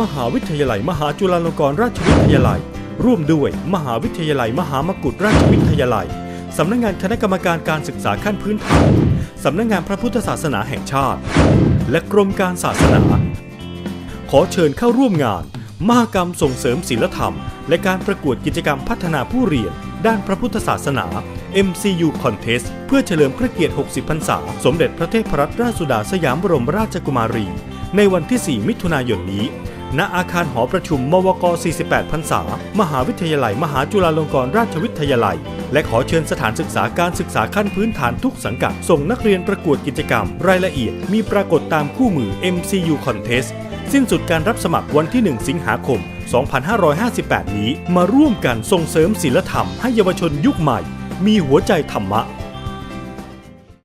มหาวิทยาลัย มหาจุฬาลงกรณราชวิทยาลัย ร่วมด้วย มหาวิทยาลัย มหามกุฏราชวิทยาลัย สำนักงานคณะกรรมการการศึกษาขั้นพื้นฐาน สำนักงานพระพุทธศาสนาแห่งชาติ และกรมการศาสนา ขอเชิญเข้าร่วมงาน มหกรรมส่งเสริมศีลธรรม และการประกวดกิจกรรมพัฒนาผู้เรียน ด้านพระพุทธศาสนา MCU Contest เพื่อเฉลิมพระเกียรติ 60 พรรษา สมเด็จพระเทพรัตนราชสุดาสยามบรมราชกุมารี ในวันที่ 4 มิถุนายนนี้ ณอาคารหอประชุมมวก 48 พรรษา มหาวิทยาลัย มหาจุฬาลงกรณราชวิทยาลัย และขอเชิญสถานศึกษาการศึกษาขั้นพื้นฐานทุกสังกัด ส่งนักเรียนประกวดกิจกรรม รายละเอียด มีปรากฏตามคู่มือ MCU Contest สิ้นสุดการรับสมัครวันที่ 1 สิงหาคม 2558 นี้ มาร่วมกันส่งเสริมศีลธรรมให้เยาวชนยุคใหม่ มีหัวใจธรรมะ